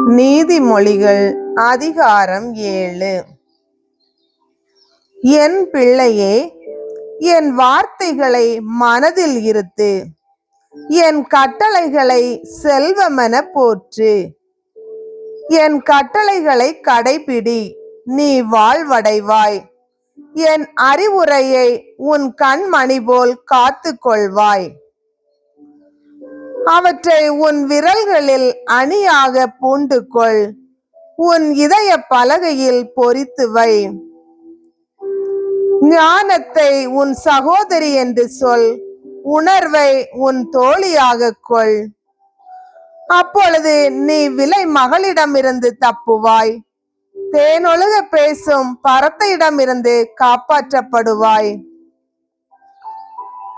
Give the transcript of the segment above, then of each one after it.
நீதிமொழிகள் அதிகாரம் ஏழு. என் பிள்ளையே என் வார்த்தைகளை மனதில் இருத்து என் கட்டளைகளை செல்வமென போற்று. என் கட்டளைகளை கடைபிடி நீ வாழ்வடைவாய். என் அறிவுரையை உன் கண்மணி போல் காத்து கொள்வாய் அவற்றை உன் விரல்களில் அணியாக பூண்டு கொள் உன் இதய பலகையில் பொறித்து வை. ஞானத்தை உன் சகோதரி என்று சொல். உணர்வை உன் தோழியாக கொள். அப்பொழுது நீ விலை மகளிடமிருந்து தப்புவாய். தேனொழுக பேசும் பரத்தையிடமிருந்து காப்பாற்றப்படுவாய்.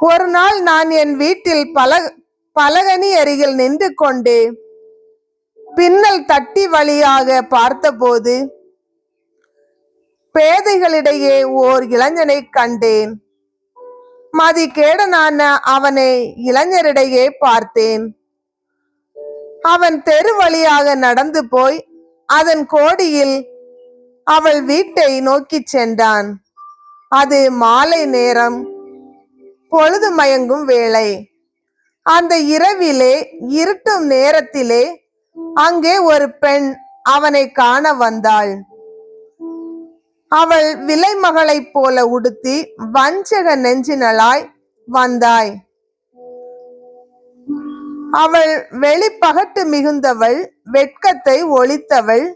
ஒரு நாள் நான் என் வீட்டில் பல பலகனி அருகில் நின்று கொண்டு பின்னல் தட்டி வழியாக பார்த்தபோது பேதைகளிடையே ஓர் இளைஞனை கண்டேன். மதி கேடனான அவனை இளைஞரிடையே பார்த்தேன். அவன் தெரு வழியாக நடந்து போய் அதன் கோடியில் அவள் வீட்டை நோக்கி சென்றான். அது மாலை நேரம் பொழுது மயங்கும் வேளை. அந்த இரவிலே இருட்டும் நேரத்திலே அங்கே ஒரு பெண் அவனை காண வந்தாள். அவள் விலைமகளைப் போல உடுத்தி வஞ்சக நெஞ்சினளாய் வந்தாய். அவள் வெளிப்பகட்டு மிகுந்தவள் வெட்கத்தை ஒழித்தவள்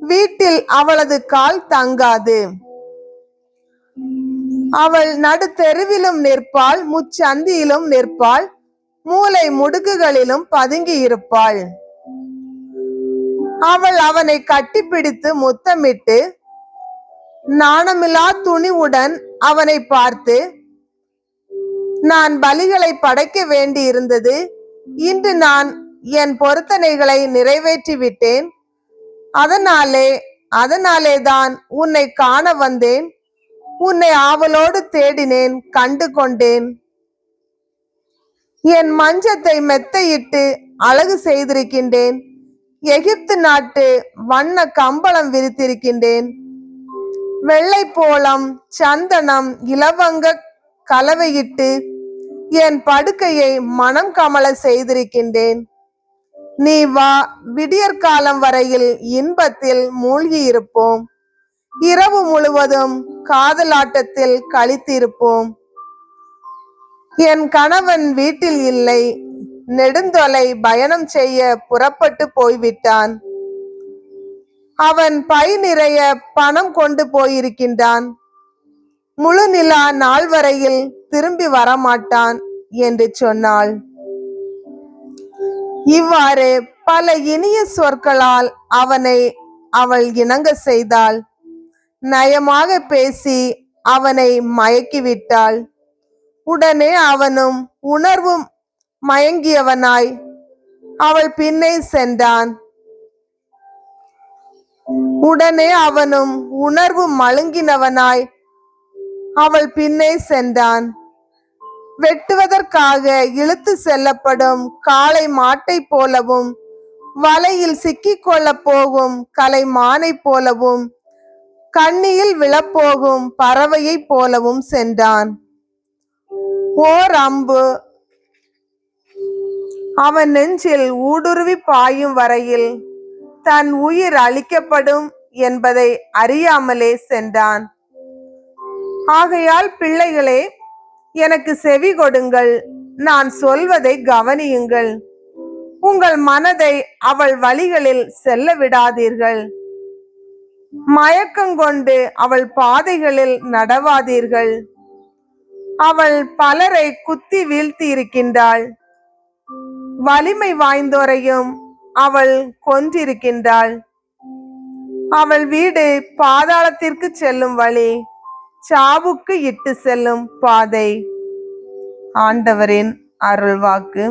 வீட்டில் அவளது கால் தங்காது. அவள் நடு தெருவிலும் நிற்பாள் முச்சந்தியிலும் நிற்பாள் மூளை முடுக்குகளிலும் பதுங்கி இருப்பாள். அவள் அவனை கட்டிப்பிடித்து முத்தமிட்டு நாணமில்லா துணிவுடன் அவனை பார்த்து நான் பலிகளை படைக்க வேண்டி இருந்தது இன்று நான் என் பொருத்தனைகளை நிறைவேற்றி விட்டேன் அதனாலே அதனாலே தான் உன்னை காண வந்தேன். உன்னை ஆவலோடு தேடினேன் கண்டு கொண்டேன் என் மஞ்சத்தை மெத்தையிட்டு அழகு செய்திருக்கின்றேன். எகிப்து நாட்டு வண்ண கம்பளம் விரித்திருக்கின்றேன். வெள்ளை போலம் சந்தனம் இலவங்க கலவையிட்டு என் படுக்கையை மனம் கமல செய்திருக்கின்றேன். நீ வா விடியற்காலம் வரையில் இன்பத்தில் மூழ்கி இருப்போம் இரவு முழுவதும் காதலாட்டத்தில் கழித்திருப்போம் என் கணவன் வீட்டில் இல்லை. நெடுந்தொலை பயணம் செய்ய புறப்பட்டு போய்விட்டான். அவன் பை நிறைய பணம் கொண்டு போயிருக்கின்றான். முழு நிலா நாள் வரையில் திரும்பி வரமாட்டான் என்று சொன்னாள். இவ்வாறு பல இனிய சொற்களால் அவனை அவள் இணங்க செய்தாள். நயமாக பேசி அவனை மயக்கிவிட்டாள். உடனே அவனும் உணர்வும் மயங்கியவனாய் அவள் பின்னே சென்றான். உடனே அவனும் உணர்வு மழுங்கினவனாய் அவள் பின்னே சென்றான். வெட்டுவதற்காக இழுத்து செல்லப்படும் காளை மாட்டை போலவும் வலையில் சிக்கிக்கொள்ள போகும் கலை மானை போலவும் கண்ணியில் விழப்போகும் பறவையைப் போலவும் சென்றான். ஓர் அம்பு அவன் நெஞ்சில் ஊடுருவி பாயும் வரையில் தன் உயிர் அழிக்கப்படும் என்பதை அறியாமலே சென்றான். ஆகையால் பிள்ளைகளே எனக்கு செவி கொடுங்கள். நான் சொல்வதை கவனியுங்கள். உங்கள் மனதை அவள் வழிகளில் செல்ல விடாதீர்கள். மயக்கங்கொண்டு அவள் பாதைகளில் நடவாதீர்கள். அவள் பலரை குத்தி வீழ்த்தி இருக்கின்றாள் வலிமை வாய்ந்தோரையும் அவள் கொன்றிருக்கின்றாள். அவள் வீடு பாதாளத்திற்கு செல்லும் வழி சாவுக்கு இட்டு செல்லும் பாதை. ஆண்டவரின் அருள்வாக்கு.